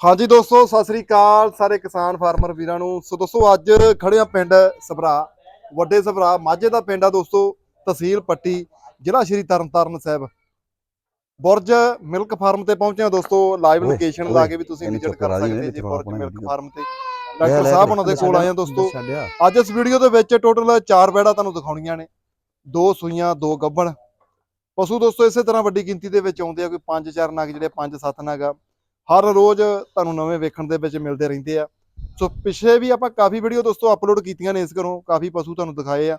ਹਾਂਜੀ ਦੋਸਤੋ ਸਤਿ ਸ੍ਰੀ ਅਕਾਲ ਸਾਰੇ ਕਿਸਾਨ ਫਾਰਮਰ ਵੀਰਾਂ ਨੂੰ। ਸੋ ਦੋਸਤੋ ਅੱਜ ਖੜੇ ਆ ਪਿੰਡ ਸਭਰਾ ਵੱਡੇ ਸਭਰਾ ਮਾਝੇ ਦਾ ਪਿੰਡ ਆ ਦੋਸਤੋ ਤਹਿਸੀਲ ਪੱਟੀ ਜ਼ਿਲ੍ਹਾ ਸ਼੍ਰੀ ਤਰਨਤਾਰਨ ਸਾਹਿਬ। ਬੁਰਜ ਮਿਲਕ ਫਾਰਮ ਤੇ ਪਹੁੰਚੇ ਆ ਦੋਸਤੋ ਲਾਈਵ ਲੋਕੇਸ਼ਨ ਲਾ ਕੇ ਵੀ ਤੁਸੀਂ ਵਿਜ਼ਿਟ ਕਰਾ ਸਕਦੇ ਜੀ ਬੁਰਜ ਮਿਲਕ। ਫਾਰਮ ਤੇ। ਡਾਕਟਰ ਸਾਹਿਬ ਉਹਨਾਂ ਦੇ ਕੋਲ ਆਏ ਆ ਦੋਸਤੋ। ਅੱਜ ਇਸ ਵੀਡੀਓ ਦੇ ਵਿੱਚ ਟੋਟਲ 4 ਬੈੜਾ ਤੁਹਾਨੂੰ ਦਿਖਾਉਣੀਆਂ ਨੇ। ਦੋ ਸੂਈਆਂ ਦੋ ਗੱਭਣ ਪਸ਼ੂ ਦੋਸਤੋ ਇਸੇ ਤਰ੍ਹਾਂ ਵੱਡੀ ਗਿਣਤੀ ਦੇ ਵਿੱਚ ਆਉਂਦੇ ਆ ਕੋਈ 5-4 ਨਗ ਜਿਹੜੇ 5-7 ਨਗ ਆ। ਹਰ ਰੋਜ਼ ਤੁਹਾਨੂੰ ਨਵੇਂ ਵੇਖਣ ਦੇ ਵਿੱਚ ਮਿਲਦੇ ਰਹਿੰਦੇ ਆ। ਸੋ ਪਿਛੇ ਵੀ ਆਪਾਂ ਕਾਫੀ ਵੀਡੀਓ ਦੋਸਤੋ ਅਪਲੋਡ ਕੀਤੀਆਂ ਨੇ ਇਸ ਘਰੋਂ, ਕਾਫੀ ਪਸ਼ੂ ਤੁਹਾਨੂੰ ਦਿਖਾਏ ਆ।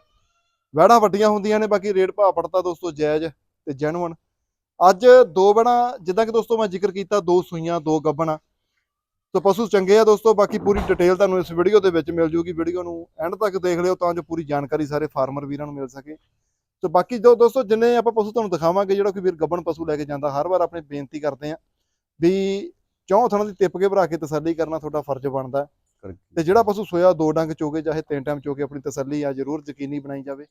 ਵੈੜਾਂ ਵੱਡੀਆਂ ਹੁੰਦੀਆਂ ਨੇ, ਬਾਕੀ ਰੇਟ ਭਾਅ ਪੜਤਾ ਦੋਸਤੋ ਜਾਇਜ਼ ਤੇ ਜੈਨੂਅਨ ਅੱਜ ਦੋ ਬਣਾ ਜਿੱਦਾਂ ਕਿ ਦੋਸਤੋ ਮੈਂ ਜ਼ਿਕਰ ਕੀਤਾ, ਦੋ ਸੂਈਆਂ, ਦੋ ਗੱਭਣ। ਸੋ ਪਸ਼ੂ ਚੰਗੇ ਆ ਦੋਸਤੋ, ਬਾਕੀ ਪੂਰੀ ਡਿਟੇਲ ਤੁਹਾਨੂੰ ਇਸ ਵੀਡੀਓ ਦੇ ਵਿੱਚ ਮਿਲ ਜੂਗੀ। ਵੀਡੀਓ ਨੂੰ ਐਂਡ ਤੱਕ ਦੇਖ ਲਿਓ ਤਾਂ ਜੋ ਪੂਰੀ ਜਾਣਕਾਰੀ ਸਾਰੇ ਫਾਰਮਰ ਵੀਰਾਂ ਨੂੰ ਮਿਲ ਸਕੇ। ਸੋ ਬਾਕੀ ਜੋ ਦੋਸਤੋ ਜਿੰਨੇ ਆਪਾਂ ਪਸ਼ੂ ਤੁਹਾਨੂੰ ਦਿਖਾਵਾਂਗੇ, ਜਿਹੜਾ ਕੋਈ ਵੀਰ ਗੱਬਣ ਪਸ਼ੂ ਲੈ ਕੇ ਜਾਂਦਾ, ਹਰ ਵਾਰ ਆਪਣੀ ਬੇਨਤੀ ਕਰਦੇ ਆ ਵੀ ਚੌਂ ਥਣਾ ਦੀ ਟਿੱਪ ਕੇ ਭਰਾ ਕੇ ਤਸੱਲੀ ਕਰਨਾ ਤੁਹਾਡਾ ਫਰਜ਼ ਬਣਦਾ। ਤੇ ਜਿਹੜਾ ਪਸ਼ੂ ਸੋਇਆ ਦੋ ਡੰਗ ਚੋਗੇ ਚਾਹੇ ਤਿੰਨ ਟਾਈਮ ਚੋਗੇ ਆਪਣੀ ਤਸੱਲੀ ਆ ਜ਼ਰੂਰ ਯਕੀਨੀ ਬਣਾਈ ਜਾਵੇ।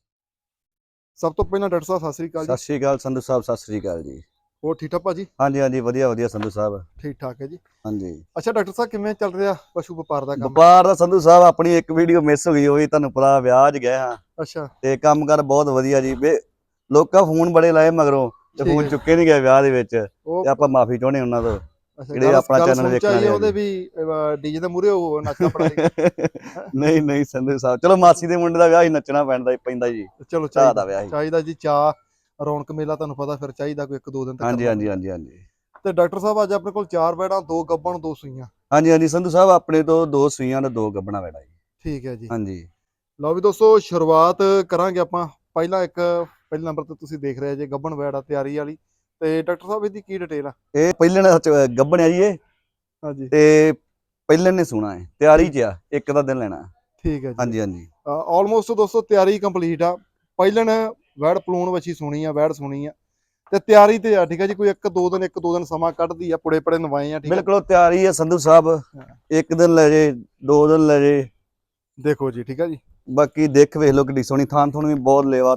ਸਭ ਤੋਂ ਪਹਿਲਾਂ ਡਾਕਟਰ ਸਾਹਿਬ ਸਤਿ ਸ੍ਰੀ ਅਕਾਲ ਸਤਿ ਜੀ ਸ਼੍ਰੀ ਅਕਾਲ ਸੰਧੂ ਸਾਹਿਬ ਸਤਿ ਸ਼੍ਰੀ ਅਕਾਲ ਜੀ। ਹੋਰ ਠੀਕ ਠਾਕ ਭਾਜੀ? ਹਾਂਜੀ ਹਾਂਜੀ ਵਧੀਆ ਵਧੀਆ ਸੰਧੂ ਸਾਹਿਬ। ਠੀਕ ਠਾਕ ਹੈ ਜੀ। ਹਾਂਜੀ। ਅੱਛਾ ਡਾਕਟਰ ਸਾਹਿਬ ਕਿਵੇਂ ਚੱਲ ਰਿਹਾ ਪਸ਼ੂ ਵਪਾਰ ਦਾ ਕੰਮ? ਵਪਾਰ ਦਾ ਸੰਧੂ ਸਾਹਿਬ ਆਪਣੀ ਇੱਕ ਵੀਡੀਓ ਮਿਸ ਹੋ ਗਈ ਵੀ ਤੁਹਾਨੂੰ ਪਤਾ ਵਿਆਹ 'ਚ ਗਏ ਹਾਂ। ਅੱਛਾ। ਤੇ ਕੰਮ ਕਰ ਬਹੁਤ ਵਧੀਆ ਜੀ। ਲੋਕਾਂ ਫੋਨ ਬੜੇ ਲਾਏ ਮਗਰੋਂ ਤੇ ਫੋਨ। ਚੁੱਕੇ ਨਹੀਂ ਗਏ ਵਿਆਹ ਦੇ ਵਿੱਚ। ਤੇ ਆਪਾਂ ਮਾਫੀ ਚਾਹੁੰਦੇ ਉਹਨਾਂ ਤੋਂ। ਜਿਹੜੇ ਆਪਣਾ ਸੁਣ ਵੇਖਣ ਵਾਲੇ ਉਹਦੇ ਵੀ ਡੀਜੇ ਦੇ ਮੂਰੇ ਉਹ ਨੱਚਣਾ ਪੜਾ ਨਹੀਂ ਨਹੀਂ ਸੰਧੂ ਸਾਹਿਬ ਚਲੋ ਮਾਸੀ ਦੇ ਮੁੰਡੇ ਦਾ ਵਿਆਹ ਹੀ ਨੱਚਣਾ ਪੈਂਦਾ ਪੈਂਦਾ ਜੀ। ਚਲੋ ਚਾਹ ਦਾ ਚਾਹੀਦਾ ਵਿਆਹ ਹੀ। ਚਾਹੀਦਾ ਜੀ ਚਾਹ ਰੌਣਕ ਮੇਲਾ ਤੁਹਾਨੂੰ ਪਤਾ ਫਿਰ ਚਾਹੀਦਾ ਕੋਈ ਇੱਕ ਦੋ ਦਿਨ ਤੱਕ ਹਾਂਜੀ ਹਾਂਜੀ ਹਾਂਜੀ ਹਾਂਜੀ। ਤੇ ਡਾਕਟਰ ਸਾਹਿਬ ਅੱਜ ਆਪਣੇ ਕੋਲ ਚਾਰ ਬੈੜਾਂ ਦੋ ਗੱਬਣ ਦੋ ਸੂਈਆਂ। ਹਾਂਜੀ ਹਾਂਜੀ ਸੰਧੂ ਸਾਹਿਬ ਆਪਣੇ ਤੋਂ ਦੋ ਸੂਈਆਂ ਤੇ ਦੋ ਗੱਬਣਾ ਬੈਠਾ ਜੀ। ਠੀਕ ਹੈ ਜੀ। ਹਾਂਜੀ। ਲਓ ਵੀ ਦੋਸਤੋ ਸ਼ੁਰੂਆਤ ਕਰਾਂਗੇ ਆਪਾਂ। ਪਹਿਲਾਂ ਇੱਕ ਪਹਿਲੇ ਨੰਬਰ ਤੇ ਤੁਸੀਂ ਦੇਖ ਰਹੇ ਜੇ ਗੱਬਣ ਬੈੜਾ ਤਿਆਰੀ ਵਾਲੀ। ਤੇ ਡਾਕਟਰ ਸਾਹਿਬ ਇਹਦੀ ਕੀ ਡਿਟੇਲ ਆ? ਇਹ ਪਹਿਲਣ ਗੱਬਣ ਆ ਜੀ ਇਹ। ਹਾਂਜੀ। ਤੇ ਪਹਿਲਣ ਨੇ ਸੁਣਾ ਹੈ ਤਿਆਰੀ 'ਚ ਆ ਇੱਕ ਦਾ ਦਿਨ ਲੈਣਾ। ਠੀਕ ਹੈ ਜੀ। ਹਾਂਜੀ ਹਾਂਜੀ। ਆਲਮੋਸਟ ਦੋਸਤੋ ਤਿਆਰੀ ਕੰਪਲੀਟ ਆ। ਪਹਿਲਣ ਵੈੜ ਪਲੂਣ ਵਛੀ ਸੁਣੀ ਆ ਵੈੜ ਸੁਣੀ ਆ। ਤੇ ਤਿਆਰੀ ਤੇ ਆ ਠੀਕ ਹੈ ਜੀ ਕੋਈ ਇੱਕ ਦੋ ਦਿਨ ਇੱਕ ਦੋ ਦਿਨ ਸਮਾਂ ਕੱਢਦੀ ਆ ਪੁੜੇ ਪੜੇ ਨਵਾਏ ਆ ਠੀਕ ਹੈ ਬਿਲਕੁਲ ਤਿਆਰੀ ਹੈ ਸੰਧੂ ਸਾਹਿਬ। ਇੱਕ ਦਿਨ ਲੈ ਜੇ ਦੋ ਦਿਨ ਲੈ ਜੇ। ਦੇਖੋ ਜੀ ਠੀਕ ਹੈ ਜੀ। ਬਾਕੀ ਦੇਖ ਵੇਖ ਲਓ ਕਿੱਡੀ ਸੋਹਣੀ ਥਾਂ ਥੁਣ ਵੀ ਬਹੁਤ ਲੇਵਾ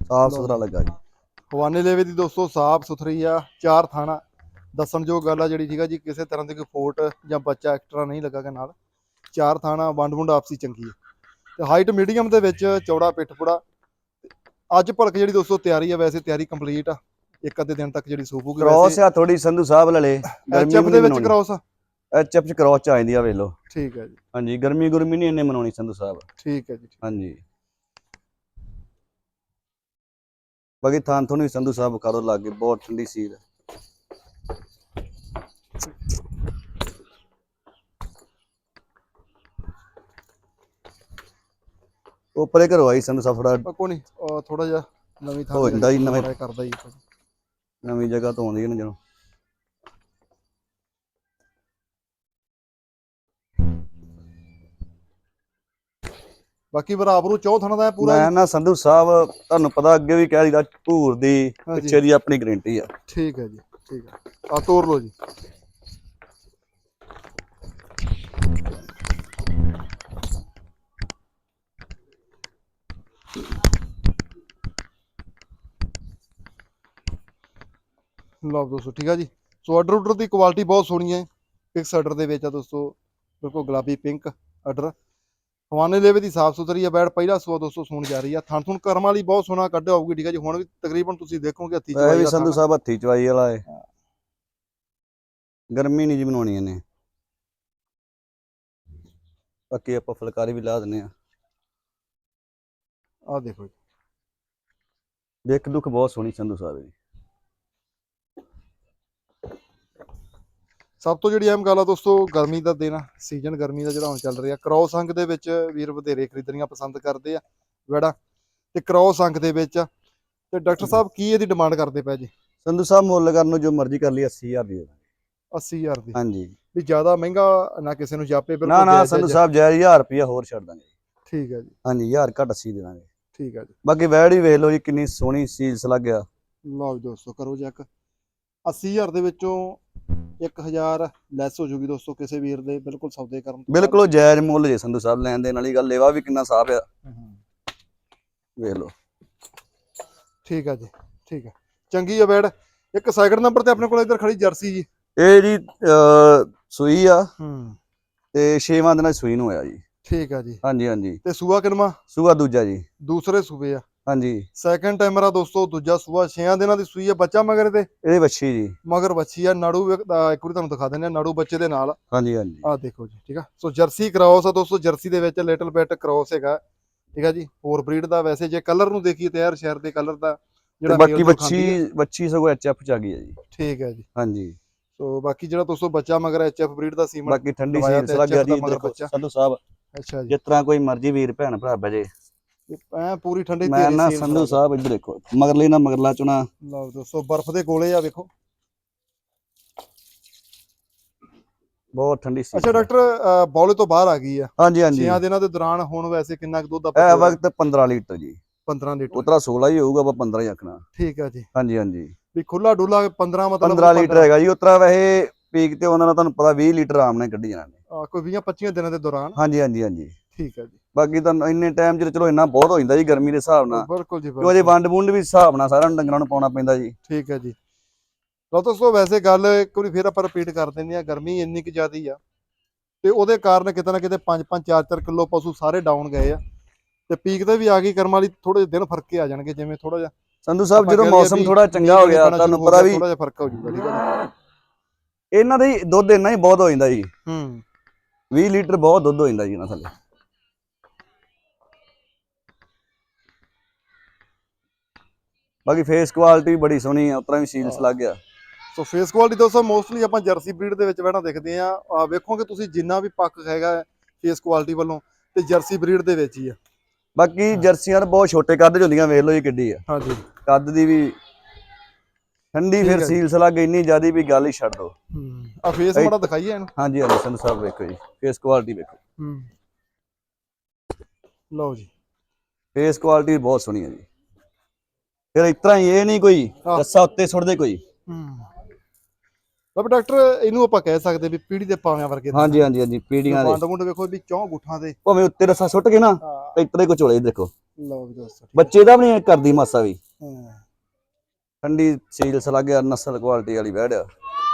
ਸਾਫ਼ ਸੁਥਰਾ ਲੱਗਾ ਜੀ। ਹਵਾਨੇ ਲੇਵੇ ਦੀ ਦੋਸਤੋ ਸਾਫ਼ ਸੁਥਰੀ ਆ ਚਾਰ ਥਾਣਾ। ਦੱਸਣਯੋਗ ਗੱਲ ਆ ਜਿਹੜੀ ਠੀਕ ਆ ਜੀ ਕਿਸੇ ਤਰ੍ਹਾਂ ਦੀ ਕੋਈ ਫੋਟ ਜਾਂ ਬੱਚਾ ਐਕਸਟਰਾ ਨਹੀਂ ਲੱਗਾਗਾ ਨਾਲ। ਚਾਰ ਥਾਣਾ ਵੰਡ ਵੁੰਡ ਆਪਸੀ ਚੰਗੀ ਹੈ ਤੇ ਹਾਈਟ ਮੀਡੀਅਮ ਦੇ ਵਿੱਚ ਚੌੜਾ ਪਿੱਠ ਪੁੜਾ। ਅੱਜ ਭਲਕ ਜਿਹੜੀ ਦੋਸਤੋ ਤਿਆਰੀ ਆ ਵੈਸੇ ਤਿਆਰੀ ਕੰਪਲੀਟ ਆ। ਇੱਕ ਅੱਧੇ ਦਿਨ ਤੱਕ ਜਿਹੜੀ ਸੂਪੂਗੀ ਕ੍ਰੋਸ ਆ ਥੋੜੀ ਸੰਧੂ ਸਾਹਿਬ ਲਲੇ ਐਚਐਫ ਦੇ ਵਿੱਚ ਕ੍ਰਾਸ ਆ? ਐਚਐਫ ਚ ਕ੍ਰੋਸ ਚ ਆ ਜਾਂਦੀ ਆ ਵੇਖ ਲਓ। ਠੀਕ ਹੈ ਜੀ। ਹਾਂਜੀ ਗਰਮੀ ਗੁਰਮੀ ਨਹੀਂ ਇੰਨੇ ਮਨਾਉਣੀ ਸੰਧੂ ਸਾਹਿਬ। ਠੀਕ ਹੈ ਜੀ ਹਾਂਜੀ। ਬਾਕੀ ਥਾਂ ਵੀ ਸੰਧੂ ਸਾਹਿਬ ਕਰੋ ਲੱਗੇ ਬਹੁਤ ਠੰਡੀ ਸੀਲ ਉੱਪਰੇ ਘਰੋਂ ਆਈ ਸੰਧੂ ਸਾਹਿਬ ਥੋੜਾ ਕੋਈ ਨਹੀਂ ਥੋੜਾ ਜਿਹਾ ਨਵੀਂ ਥਾਂ ਹੋ ਜਾਂਦਾ ਜੀ, ਨਵੇਂ- ਕਰਦਾ ਜੀ ਨਵੀਂ ਜਗ੍ਹਾ ਤੋਂ ਆਉਂਦੀ ਹੈ ਨਾ ਜਦੋਂ। ਬਾਕੀ ਬਰਾਬਰ ਚੌ ਥਾਣਾ ਦਾ ਪੂਰਾ ਮੈਂ ਨਾ ਸੰਧੂ ਸਾਹਿਬ ਤੁਹਾਨੂੰ ਪਤਾ ਅੱਗੇ ਵੀ ਕਹਿ ਦਿੱਤਾ ਭੂਰ ਦੀ। ਪਿੱਛੇ ਦੀ ਆਪਣੀ ਗਰੰਟੀ ਆ। ਠੀਕ ਹੈ ਜੀ ਠੀਕ ਹੈ। ਆ ਤੋੜ ਲਓ ਜੀ। ਲਓ ਦੋਸਤੋ ਠੀਕ ਆ ਜੀ। ਸੋ ਆਰਡਰ ਆਰਡਰ ਦੀ ਕੁਆਲਿਟੀ ਬਹੁਤ ਸੋਹਣੀ ਹੈ। ਫਿਕਸ ਆਰਡਰ ਦੇ ਵਿੱਚ ਆ ਦੋਸਤੋ ਬਿਲਕੁਲ ਗੁਲਾਬੀ ਪਿੰਕ ਆਰਡਰ ਹਵਾਨੇ ਲੇਵੇ ਦੀ ਸਾਫ਼ ਸੁਥਰੀ ਆ ਬੈੜ ਪਹਿਲਾ ਸੂਆ ਦੋਸਤੋ ਸੂਣ ਜਾ ਰਹੀ ਆ। ਥਣ ਥੁਣ ਕਰਮ ਵਾਲੀ ਬਹੁਤ ਸੋਹਣਾ ਕੱਢਿਆ ਹੋਊਗੀ ਠੀਕ ਆ ਜੀ। ਹੁਣ ਵੀ ਤਕਰੀਬਨ ਤੁਸੀਂ ਦੇਖੋਗੇ ਹੱਥੀ ਚਵਾਈ ਵੀ ਸੰਧੂ। ਸਾਹਿਬ ਹੱਥੀ ਚਵਾਈ ਵਾਲਾ ਏ। ਗਰਮੀ ਨਹੀਂ ਜੀ ਬਣਾਉਣੀ ਇਹਨੇ। ਬਾਕੀ ਆਪਾਂ ਫੁਲਕਾਰੀ ਵੀ ਲਾ ਦਿੰਨੇ ਆ। ਆਹ ਦੇਖੋ ਜੀ। ਦੇਖ ਦੁੱਖ ਬਹੁਤ ਸੋਹਣੀ ਸੰਧੂ ਸਾਹਿਬ ਦੀ। ਸਭ ਤੋਂ ਜਿਹੜੀ ਅਹਿਮ ਗੱਲ ਆ ਦੋਸਤੋ ਗਰਮੀ ਦਾ ਦਿਨ ਸੀਜ਼ਨ ਗਰਮੀ ਦਾ ਜਿਹੜਾ ਹੁਣ ਚੱਲ ਰਿਹਾ। ਕ੍ਰੋਸ ਅੰਗ ਦੇ ਵਿੱਚ ਵੀਰ ਵਧੇਰੇ ਖਰੀਦਣੀਆਂ ਪਸੰਦ ਕਰਦੇ ਆ ਵੜਾ। ਤੇ ਕ੍ਰੋਸ ਅੰਗ ਦੇ ਵਿੱਚ ਆ। ਤੇ ਡਾਕਟਰ ਸਾਹਿਬ ਕੀ ਇਹਦੀ ਡਿਮਾਂਡ ਕਰਦੇ ਪਏ ਜੀ? ਸੰਧੂ ਸਾਹਿਬ ਮੁੱਲ ਕਰਨ ਨੂੰ ਜੋ ਮਰਜ਼ੀ ਕਰ ਲਈ 80000 ਦੀ ਦੇ ਦਾਂਗੇ। 80000 ਦੀ? ਹਾਂਜੀ। ਵੀ ਜ਼ਿਆਦਾ ਮਹਿੰਗਾ ਨਾ ਕਿਸੇ ਨੂੰ ਜਾਪੇ ਬਿਲਕੁਲ ਨਾ ਨਾ ਸੰਧੂ। ਸਾਹਿਬ ਜੈ 1000 ਰੁਪਿਆ ਹੋਰ ਛੱਡ ਦਾਂਗੇ। ਠੀਕ ਹੈ ਜੀ। ਹਾਂਜੀ 1000 ਘੱਟ 80 ਦੇ ਦਾਂਗੇ। ਠੀਕ ਹੈ ਜੀ। ਬਾਕੀ ਵੈੜ ਹੀ ਵੇਖ ਲਓ ਜੀ ਕਿੰਨੀ ਸੋਹਣੀ ਸੀਲਸ ਲੱਗਿਆ ਲਓ ਜੀ ਦੋਸਤੋ ਕਰੋ ਚੈੱਕ 80000 ਦੇ ਵਿੱਚੋਂ 1000 ਲੈਸ ਹੋ ਜੂਗੀ ਦੋਸਤੋ ਕਿਸੇ ਵੀਰ ਦੇ ਬਿਲਕੁਲ ਸੌਦੇ ਕਰਨ ਤੋਂ। ਬਿਲਕੁਲ ਜਾਇਜ਼ ਮੁੱਲ ਜੇ ਸੰਧੂ ਸਾਹਿਬ ਲੈਣ ਦੇਣ ਵਾਲੀ ਗੱਲ ਲੇਵਾ ਵੀ ਕਿੰਨਾ ਸਾਫ਼ ਆ। ਵੇਖ ਲਓ। ਠੀਕ ਹੈ ਜੀ ਠੀਕ ਹੈ ਚੰਗੀ ਆ ਬੈੜ ਇੱਕ ਸੈਕਿੰਡ ਨੰਬਰ ਤੇ ਆਪਣੇ ਕੋਲ ਇੱਧਰ ਖੜੀ ਜਰਸੀ ਜੀ। ਇਹ ਜੀ ਸੂਈ ਆ। ਹੂੰ। ਤੇ 6ਵਾਂ ਦਿਨ ਸੂਈ ਨੂੰ ਹੋਇਆ ਜੀ। ਠੀਕ ਆ ਜੀ। ਹਾਂਜੀ ਹਾਂਜੀ। ਤੇ ਸੂਆ ਕਿਨਮਾ ਸੂਆ ਦੂਜਾ ਜੀ। ਦੂਸਰੇ ਸੂਬੇ ਆ। ਹਾਂਜੀ। ਸੈਕੰਡ ਟਾਈਮਰ ਆ ਦੋਸਤੋ ਦੂਜਾ ਸੂਆ 6 ਦਿਨਾਂ ਦੀ ਸੂਈ ਆ ਬੱਚਾ ਮਗਰ ਤੇ ਇਹਦੇ ਵੱਛੀ ਜੀ। ਮਗਰ ਬੱਚੀ ਆ ਨਾੜੂ ਇੱਕ ਵਾਰੀ ਤੁਹਾਨੂੰ ਦਿਖਾ ਦਿੰਦੇ ਆ ਨਾੜੂ ਬੱਚੇ ਦੇ ਨਾਲ। ਹਾਂਜੀ ਹਾਂਜੀ। ਆ ਦੇਖੋ ਜੀ ਠੀਕ ਆ? ਸੋ ਜਰਸੀ ਕ੍ਰਾਸ ਆ ਦੋਸਤੋ ਜਰਸੀ ਦੇ ਵਿੱਚ ਲਿਟਲ ਬਿਟ ਕ੍ਰਾਸ ਹੈਗਾ। ਠੀਕ ਆ ਜੀ? ਹੋਰ ਬਰੀਡ ਦਾ ਵੈਸੇ ਜੇ ਕਲਰ ਨੂੰ ਦੇਖੀਏ ਤੇ ਯਾਰ ਸ਼ਹਿਰ ਦੇ ਕਲਰ ਦਾ male ਬਾਕੀ ਵੱਛੀ ਆ, ਵੱਛੀ ਸਗੋਂ ਐਚਐਫ ਚ ਆ ਗਈ ਹੈ ਜੀ। ਠੀਕ ਹੈ ਜੀ। ਹਾਂਜੀ। ਸੋ ਬਾਕੀ ਜਿਹੜਾ ਦੋਸਤੋ ਬੱਚਾ ਮਗਰ ਐਚਐਫ ਬਰੀਡ ਦਾ ਸੀਮਨ ਬਾਕੀ ਠੰਡੀ ਦਵਾਇਆ ਸੀਲ ਗਿਆ ਜੀ ਬੱਚਾ। ਸੰਧੂ ਸਾਹਿਬ ਅੱਛਾ ਜੀ। ਜਿਸ ਤਰ੍ਹਾਂ ਕੋਈ ਮਰਜ਼ੀ ਵੀਰ ਭੈਣ ਭਰਾ ਬਜੇ ਐ ਪੂਰੀ ਠੰਡੀ ਮੈਂ ਨਾ ਸੰਧੂ। ਸਾਹਿਬ ਇੱਧਰ ਦੇਖੋ ਮਗਰਲੇ ਨਾ ਮਗਰਲਾ ਚੁਣਾ ਲਓ ਦੋਸਤੋ ਬਰਫ਼ ਦੇ ਗੋਲੇ ਆ ਵੇਖੋ। ਬਹੁਤ ਠੰਡੀ ਸੀ ਅੱਛਾ ਡਾਕਟਰ ਬੌਲੇ ਤੋਂ ਬਾਹਰ ਆ ਗਈ ਆ। ਹਾਂਜੀ ਹਾਂਜੀ। 6 ਦਿਨਾਂ ਦੇ ਦੌਰਾਨ ਹੁਣ ਵੈਸੇ ਕਿੰਨਾ ਕੁ ਦੁੱਧ ਇਹ ਆਪਾਂ ਵਕਤ 15 ਲੀਟਰ ਜੀ। 15 ਲੀਟਰ। ਉਤਰਾ 16 ਹੀ ਹੋਊਗਾ ਆਪਾਂ 15 ਹੀ ਆਖਣਾ। ਠੀਕ ਆ ਜੀ। ਹਾਂਜੀ ਹਾਂਜੀ। ਵੀ ਖੁੱਲਾ ਡੁੱਲਾ 15 ਮਤਲਬ 15 ਲੀਟਰ ਹੈਗਾ ਜੀ ਉਤਰਾ ਵੈਸੇ ਪੀਕ ਤੇ ਉਹਨਾਂ ਨਾਲ ਤੁਹਾਨੂੰ ਪਤਾ 20 ਲੀਟਰ ਆਰਾਮ ਨਾਲ ਕੱਢੀ ਜਾਣਾ ਨੇ। ਕੋਈ 20 25 ਦਿਨਾਂ ਦੇ ਦੌਰਾਨ। ਹਾਂਜੀ ਹਾਂਜੀ ਹਾਂਜੀ। ਠੀਕ ਆ ਜੀ। ਬਾਕੀ ਤਾਂ ਇੰਨੇ ਟਾਈਮ ਚ ਚਲੋ ਇੰਨਾ ਬਹੁਤ ਹੋ ਜਾਂਦਾ ਜੀ ਗਰਮੀ ਦੇ ਹਿਸਾਬ ਨਾਲ। ਬਿਲਕੁਲ ਜੀ ਕਿਉਂ ਜੇ ਵੰਡ ਵੁੰਡ ਵੀ ਹਿਸਾਬ ਨਾਲ ਸਾਰਿਆਂ ਨੂੰ ਡੰਗਰਾਂ ਨੂੰ ਪਾਉਣਾ ਪੈਂਦਾ ਜੀ। ਠੀਕ ਹੈ ਜੀ। ਲਓ ਦੋਸਤੋ ਵੈਸੇ ਗੱਲ ਇੱਕ ਵਾਰੀ ਫੇਰ ਆਪਾਂ ਰਿਪੀਟ ਕਰ ਦਿੰਦੇ ਆ ਗਰਮੀ ਇੰਨੀ ਕਿ ਜ਼ਿਆਦੀ ਆ। ਤੇ ਉਹਦੇ ਕਾਰਨ ਕਿਤੇ ਨਾ ਕਿਤੇ 5-5 4-4 ਕਿਲੋ ਪਸ਼ੂ ਸਾਰੇ ਡਾਊਨ ਗਏ ਆ। ਤੇ ਪੀਕ ਤੇ ਵੀ ਆ ਗਈ ਕਰਮ ਵਾਲੀ ਥੋੜੇ ਦਿਨ ਫ਼ਰਕ ਆ ਜਾਣਗੇ ਜਿਵੇਂ ਥੋੜਾ ਜਿਹਾ ਸੰਧੂ ਸਾਹਿਬ ਜਦੋਂ ਮੌਸਮ ਥੋੜਾ ਚੰਗਾ ਹੋ ਗਿਆ ਤੁਹਾਨੂੰ ਪਤਾ ਵੀ ਥੋੜਾ ਜਿਹਾ ਫ਼ਰਕ ਹੋ ਜਾਊਗਾ ਠੀਕ ਹੈ ਇਹਨਾਂ ਦਾ ਹੀ ਦੁੱਧ ਇੰਨਾ ਹੀ ਬਹੁਤ ਹੋ ਜਾਂਦਾ ਜੀ। ਹੂੰ। 20 ਲੀਟਰ ਬਹੁਤ ਦੁੱਧ ਹੋ ਜਾਂਦਾ ਜੀ ਇਹਨਾਂ ਥੱਲੇ। ਬਾਕੀ ਫੇਸ ਕੁਆਲਿਟੀ ਬੜੀ ਸੋਹਣੀ ਆ ਉਤਰਾ ਵੀ ਸੀਲਸ ਲੱਗ ਗਿਆ। ਸੋ ਫੇਸ ਕੁਆਲਿਟੀ ਦੋਸਤੋ ਮੋਸਟਲੀ ਆਪਾਂ ਜਰਸੀ ਬਰੀਡ ਦੇ ਵਿੱਚ ਬਹਿਣਾ ਦੇਖਦੇ ਆ ਆ ਵੇਖੋਗੇ ਤੁਸੀਂ ਜਿੰਨਾ ਵੀ ਪੱਕ ਹੈਗਾ ਫੇਸ ਕੁਆਲਿਟੀ ਵੱਲੋਂ ਤੇ ਜਰਸੀ ਬਰੀਡ ਦੇ ਵਿੱਚ ਹੀ ਆ। ਬਾਕੀ ਜਰਸੀਆਂ ਬਹੁਤ ਛੋਟੇ ਕੱਦ ਚ ਹੁੰਦੀਆਂ ਵੇਖ ਲਓ ਜੀ ਕਿੱਡੀ ਆ। ਹਾਂਜੀ। ਕੱਦ ਦੀ ਵੀ ਠੰਡੀ ਫਿਰ। ਸੀਲਸ ਲੱਗ ਇੰਨੀ ਜ਼ਿਆਦੀ ਵੀ ਗੱਲ ਹੀ ਛੱਡ ਦੋ ਹੂੰ ਆ ਫੇਸ ਮਾੜਾ ਦਿਖਾਈਏ ਇਹਨੂੰ। ਹਾਂਜੀ ਹਾਂਜੀ ਸੰਧੂ ਸਾਹਿਬ ਵੇਖੋ ਜੀ ਫੇਸ ਕੁਆਲਿਟੀ ਵੇਖੋ। ਹੂੰ। ਲਓ ਜੀ। ਫੇਸ ਕੁਆਲਿਟੀ ਬਹੁਤ ਸੋਹਣੀ ਹੈ ਜੀ। ਫਿਰ ਇਸ ਤਰ੍ਹਾਂ ਹੀ ਇਹ ਨਹੀਂ ਕੋਈ ਹਾਂ। ਰੱਸਾ ਉੱਤੇ ਸੁੱਟਦੇ ਕੋਈ। ਹੂੰ। ਬਾਬਾ ਡਾਕਟਰ ਇਹਨੂੰ ਆਪਾਂ ਕਹਿ ਸਕਦੇ ਵੀ ਪੀੜੀ ਦੇ ਪਾਵਿਆਂ ਵਰਗੇ ਹਾਂਜੀ ਹਾਂਜੀ ਹਾਂਜੀ ਪੀੜੀਆਂ ਦੇ। ਵੁੰਡ ਵੇਖੋ ਵੀ ਚੌਂ ਗੁੱਠਾਂ ਦੇ। ਭਾਵੇਂ ਉੱਤੇ ਰੱਸਾ ਸੁੱਟ ਕੇ ਨਾ ਹਾਂ, ਇਤਰੇ ਕੋ ਚੋਲੇ ਦੇਖੋ। ਲਓ ਵੀ ਦੋਸਤੋ ਬੱਚੇ ਦਾ ਵੀ ਨਹੀਂ ਕਰਦੀ ਮਾਸਾ ਵੀ। ਹਾਂ। ਠੰਡੀ ਸੀਲਸ ਲੱਗ ਗਿਆ ਨਸਲ ਕੁਆਲਿਟੀ ਵਾਲੀ ਬੈੜ ਆ।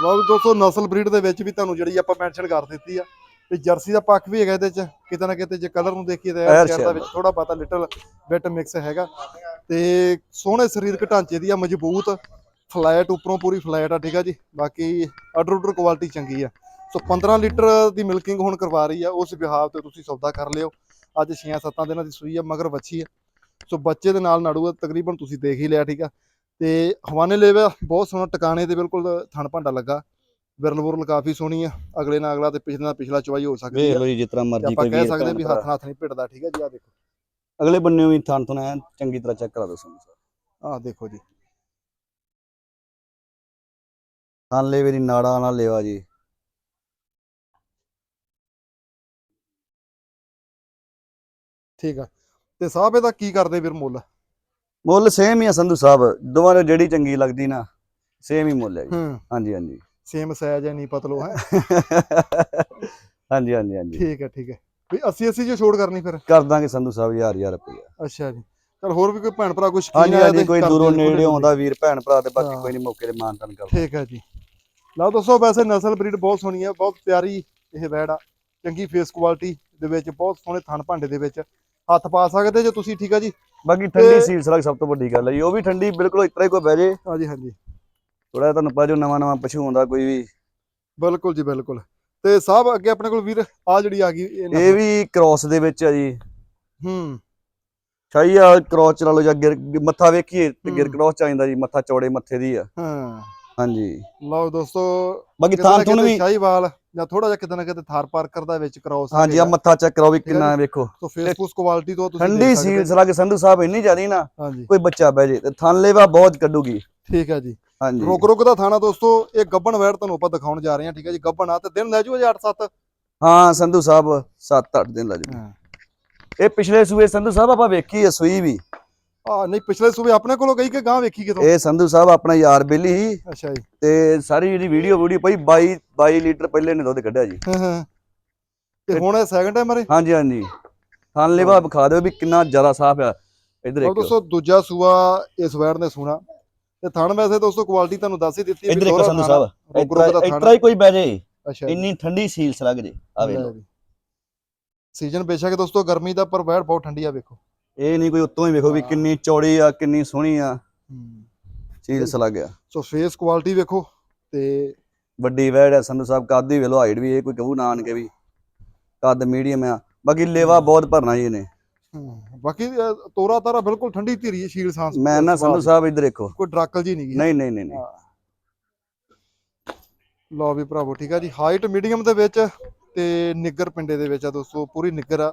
ਲਓ ਵੀ ਦੋਸਤੋ ਨਸਲ ਬਰੀਡ ਦੇ ਵਿੱਚ ਵੀ ਤੁਹਾਨੂੰ ਜਿਹੜੀ ਆਪਾਂ ਮੈਂਸ਼ਨ ਕਰ ਦਿੱਤੀ ਆ ਤੇ ਜਰਸੀ ਦਾ ਪੱਖ ਵੀ ਹੈਗਾ ਇਹਦੇ ਚ। ਕਿਤੇ ਨਾ ਕਿਤੇ ਜੇ ਕਲਰ ਨੂੰ ਦੇਖੀਏ ਤਾਂ ਐਰ ਦਾ ਵਿੱਚ ਥੋੜਾ ਬਹੁਤਾ ਲਿਟਲ ਬਿਟ ਮਿਕਸ ਹੈਗਾ। ਤੇ ਸੋਹਣੇ ਸਰੀਰਕ ਢਾਂਚੇ ਦੀ ਆ ਮਜ਼ਬੂਤ ਫਲੈਟ ਉੱਪਰੋਂ ਪੂਰੀ ਫਲੈਟ ਆ ਠੀਕ ਆ ਜੀ? ਬਾਕੀ ਆਰਡਰ ਆਰਡਰ ਕੁਆਲਿਟੀ ਚੰਗੀ ਆ। ਸੋ 15 ਲੀਟਰ ਦੀ ਮਿਲਕਿੰਗ ਹੁਣ ਕਰਵਾ ਰਹੀ ਆ ਉਸ ਵਿਹਾਰ ਤੇ ਤੁਸੀਂ ਸੌਦਾ ਕਰ ਲਿਓ। ਅੱਜ 6-7 ਦਿਨਾਂ ਦੀ ਸੂਈ ਆ ਮਗਰ ਵੱਛੀ ਆ। ਸੋ ਬੱਚੇ ਦੇ ਨਾਲ ਨਾੜੂ ਆ, ਤਕਰੀਬਨ ਤੁਸੀਂ ਦੇਖ ਹੀ ਲਿਆ ਠੀਕ ਆ? ਤੇ ਹਵਾਨੇ ਲੈਵਾ ਬਹੁਤ ਸੋਹਣਾ ਟਿਕਾਣੇ ਤੇ ਬਿਲਕੁਲ ਥਣ ਭਾਂਡਾ ਲੱਗਾ। ਵਿਰਲ ਵੁਰਲ ਕਾਫੀ ਸੋਹਣੀ ਆ ਅਗਲੇ ਨਾਲ ਅਗਲਾ ਤੇ ਪਿਛਲੇ ਨਾਲ ਪਿਛਲਾ ਚਵਾਈ ਹੋ ਸਕਦੀ ਵੇਖ ਆ ਲਓ ਜੀ ਜਿਸ ਤਰ੍ਹਾਂ ਤੇ ਮਰਜ਼ੀ ਆਪਾਂ ਕੋਈ ਕਹਿ ਸਕਦੇ ਵੀ ਹੱਥ ਨਾਲ ਹੱਥ ਨਹੀਂ ਭਿੜਦਾ ਠੀਕ ਹੈ ਜੀ? ਆ ਦੇਖੋ। ਅਗਲੇ ਬੰਨੇ ਵੀ ਥਾਂ ਤੋਂ ਐਨ ਚੰਗੀ ਤਰ੍ਹਾਂ ਚੈੱਕ ਕਰਾ ਦੋ ਸੰਧੂ ਸਾਹਿਬ ਆਹ ਦੇਖੋ ਜੀ। ਥਾਂ ਲੈਵੇ ਦੀ ਨਾੜਾ ਨਾਲ ਲੈਵਾ ਜੀ। ਠੀਕ ਆ। ਤੇ ਸਾਹਿਬ ਇਹਦਾ ਕੀ ਕਰਦੇ ਵੀਰ ਮੁੱਲ? ਮੁੱਲ ਸੇਮ ਹੀ ਆ ਸੰਧੂ ਸਾਹਿਬ। ਦੋਵਾਂ ਨੂੰ ਜਿਹੜੀ ਚੰਗੀ ਲੱਗਦੀ ਨਾ ਸੇਮ ਹੀ ਮੁੱਲ ਹੈ ਜੀ। ਹਾਂਜੀ ਹਾਂਜੀ। ਸੇਮ ਸਾਈਜ਼ ਹੈ ਨਹੀਂ ਪਤਲੋ ਹੈ? ਹਾਂਜੀ ਹਾਂਜੀ ਹਾਂਜੀ। ਠੀਕ ਹੈ ਠੀਕ ਹੈ। ਵੀ 80 80 ਜੋ ਛੋੜ ਕਰਨੀ ਫਿਰ। ਕਰ ਦਾਂਗੇ ਸੰਧੂ ਸਾਹਿਬ ਹਜ਼ਾਰ ਹਜ਼ਾਰ ਰੁਪਇਆ ਅੱਛਾ ਜੀ। ਚਲ ਹੋਰ ਵੀ ਕੋਈ ਭੈਣ ਭਰਾ ਸ਼ਕੀਨ ਹਾਂਜੀ ਹਾਂਜੀ ਕੋਈ ਦੂਰੋਂ ਨੇੜੇ ਆਉਂਦਾ ਵੀਰ ਭੈਣ ਭਰਾ ਤੇ ਬਾਕੀ। ਕੋਈ ਨਹੀਂ ਮੌਕੇ ਤੇ ਮਾਨਤਨ ਕਰ ਠੀਕ ਹੈ ਜੀ। ਲਓ ਦੋਸਤੋ ਵੈਸੇ ਨਸਲ ਬਰੀਡ ਬਹੁਤ ਸੋਹਣੀ ਹੈ ਬਹੁਤ ਪਿਆਰੀ ਇਹ ਵੈੜ ਆ। ਚੰਗੀ ਫੇਸ ਕੁਆਲਿਟੀ ਦੇ ਵਿੱਚ ਬਹੁਤ ਸੋਹਣੇ ਥਣ ਭਾਂਡੇ ਦੇ ਵਿੱਚ। ਹੱਥ ਪਾ ਸਕਦੇ ਜੇ ਤੁਸੀਂ ਠੀਕ ਆ ਜੀ? ਬਾਕੀ ਠੰਡੀ ਸੀਲ ਸਲਗ ਸਭ ਤੋਂ ਵੱਡੀ ਗੱਲ ਹੈ ਜੀ। ਉਹ ਵੀ ਠੰਡੀ ਬਿਲਕੁਲ ਇਤਰਾ ਹੀ ਕੋਈ ਬਹਿ ਜੇ। ਹਾਂਜੀ ਹਾਂਜੀ। ਥੋੜਾ ਤੁਹਾਨੂੰ ਪਤਾ ਜੋ ਨਵਾਂ ਨਵਾਂ ਪਸ਼ੂ ਹੁੰਦਾ ਕੋਈ ਵੀ। ਬਿਲਕੁਲ ਜੀ ਬਿਲਕੁਲ। ਤੇ ਸਾਹਿਬ ਅੱਗੇ ਆਪਣੇ ਕੋਲ ਵੀਰ ਆ ਜਿਹੜੀ ਆ ਗਈ ਇਹ ਵੀ ਕ੍ਰਾਸ ਦੇ ਵਿੱਚ ਆ ਜੀ। ਹੂੰ। ਸ਼ਾਹੀ ਆ ਕ੍ਰਾਸ ਚਲਾ ਲਓ ਜਾਂ ਗਿਰ ਮੱਥਾ ਵੇਖੀਏ ਤੇ ਗਿਰ। ਕ੍ਰਾਸ ਚ ਆ ਜਾਂਦਾ ਜੀ ਮੱਥਾ ਚੌੜੇ ਮੱਥੇ ਦੀ ਆ। ਹਾਂ। ਹਾਂਜੀ। ਲਓ ਦੋਸਤੋ ਬਾਕੀ ਥਾਂ ਕਿਤੇ ਵੀ ਸ਼ਾਹੀਵਾਲ ਜਾਂ ਥੋੜਾ ਜਿਹਾ ਕਿਤੇ ਨਾ ਕਿਤੇ ਥਾਰ ਪਾਰਕਰ ਦਾ ਵਿੱਚ ਕ੍ਰਾਸ ਹਾਂਜੀ ਆ ਮੱਥਾ ਚੈੱਕ ਕਰਾਓ ਵੀ ਕਿੰਨਾ ਵੇਖੋ। ਸੋ ਫੇਸਬੁੱਕ ਕੁਆਲਿਟੀ ਤੋਂ ਤੁਸੀਂ ਠੰਡੀ ਸੀਲ ਸਲਗ ਸੰਧੂ ਸਾਹਿਬ ਇੰਨੀ ਜ਼ਿਆਦੀ ਨਾ ਕੋਈ ਬੱਚਾ ਬਹਿ ਜੇ ਤੇ ਥਾਂਲੇਵਾ ਬਹੁਤ ਕੱਢੂਗੀ। ਠੀਕ ਹੈ ਜੀ। ਹਾਂਜੀ। ਰੁਕ ਰੁਕ ਦਾ ਥਾਣਾ ਦੋਸਤੋ ਇਹ ਗੱਬਣ ਵੈੜ ਤੁਹਾਨੂੰ ਆਪਾਂ ਦਿਖਾਉਣ ਜਾ ਰਹੇ ਹਾਂ ਠੀਕ ਹੈ ਜੀ। ਗੱਬਣ ਆ ਤੇ ਦਿਨ ਲੈ ਜੂ ਅਜੇ 8-7 ਹਾਂ ਸੰਧੂ ਸਾਹਿਬ 7-8 ਦਿਨ ਲੱਗ ਜੂ ਇਹ ਪਿਛਲੇ ਸੂਏ ਸੰਧੂ ਸਾਹਿਬ ਆਪਾਂ ਵੇਖੀ ਆ ਸੂਈ ਵੀ। ਆ ਨਹੀਂ ਪਿਛਲੇ ਸੂਬੇ ਆਪਣੇ ਕੋਲੋਂ ਗਈ ਕਿ ਗਾਂ ਵੇਖੀ ਕਿਤੋਂ? ਇਹ ਸੰਧੂ ਸਾਹਿਬ ਆਪਣਾ ਯਾਰ ਬੇਲੀ ਸੀ। ਅੱਛਾ ਜੀ। ਤੇ ਸਾਰੀ ਜਿਹੜੀ ਵੀਡੀਓ ਵੀਡੀਓ ਪਈ 22 22 ਲੀਟਰ ਪਹਿਲੇ ਨੇ ਦੁੱਧ ਕੱਢਿਆ ਜੀ। ਹਾਂ, ਹਾਂ। ਤੇ ਹੁਣ ਇਹ ਸੈਕੰਡ ਟਾਈਮ ਮਰੇ ਹਾਂਜੀ ਹਾਂਜੀ। ਥਾਂਲੇਵਾ ਵਿਖਾ ਦਿਓ ਵੀ ਕਿੰਨਾ ਜ਼ਿਆਦਾ ਸਾਫ਼ ਆ। ਇਧਰ ਦੇਖੋ ਦੋਸਤੋ ਦੂਜਾ ਸੂਆ ਇਸ ਵੈੜ ਨੇ ਸੁਣਾ। ਤੇ ਥਣ ਵੈਸੇ ਦੋਸਤੋ ਕੁਆਲਿਟੀ ਤੁਹਾਨੂੰ ਦੱਸ ਹੀ ਦਿੱਤੀ ਇਧਰ ਦੇਖੋ ਦੋਹਰਾ ਸੰਧੂ। ਸਾਹਿਬ ਦਾ ਇਤਰਾ ਹੀ ਕੋਈ ਬਹਿ ਜੇ। ਇੰਨੀ ਠੰਡੀ ਸੀਲਸ ਲੱਗ ਜੇ ਆ ਵੇਖ ਸੀਜ਼ਨ ਬੇਸ਼ੱਕ ਦੋਸਤੋ ਗਰਮੀ ਦਾ ਪਰ ਵੈੜ ਬਹੁਤ ਠੰਡੀ ਆ ਵੇਖੋ। ਇਹ ਨਹੀਂ ਕੋਈ ਉੱਤੋਂ ਹੀ ਵੇਖੋ ਵੀ। ਕਿੰਨੀ ਚੌੜੀ ਆ ਕਿੰਨੀ ਸੋਹਣੀ ਆ। ਸੀਲਸ ਲੱਗ ਗਿਆ। ਸੋ ਫੇਸ ਕੁਆਲਿਟੀ ਵੇਖੋ ਤੇ ਵੱਡੀ ਵੈੜ ਆ ਸੰਧੂ ਸਾਹਿਬ ਕੱਦ ਹੀ ਵੇਲੋ ਹਾਈਟ ਵੀ ਇਹ ਕੋਈ ਕਹੂ ਨਾ ਆਣ ਕੇ ਵੀ। ਕੱਦ ਮੀਡੀਅਮ ਆ। ਬਾਕੀ ਲੇਵਾ ਬਹੁਤ ਭਰਨਾ ਜੀ ਇਹਨੇ। ਹੂੰ, ਬਾਕੀ ਤੋਰਾ ਤਾਰਾ ਬਿਲਕੁਲ ਠੰਡੀ ਧੀਰੀ ਹੈ ਸ਼ੀਲ ਸਾਂਸ ਮੈਂ ਨਾ ਸੰਧੂ ਸਾਹਿਬ ਇੱਧਰ ਦੇਖੋ। ਕੋਈ ਡਰਾਕਲ ਜੀ ਨਹੀਂ ਨਹੀਂ ਨਹੀਂ ਨਹੀਂ ਲਓ ਵੀ ਭਰਾਵੋ ਠੀਕ ਆ ਜੀ। ਹਾਈਟ ਮੀਡੀਅਮ ਦੇ ਵਿੱਚ ਤੇ ਨਿੱਗਰ ਪਿੰਡੇ ਦੇ ਵਿੱਚ ਆ ਦੋਸਤੋ ਪੂਰੀ ਨਿੱਗਰ ਆ।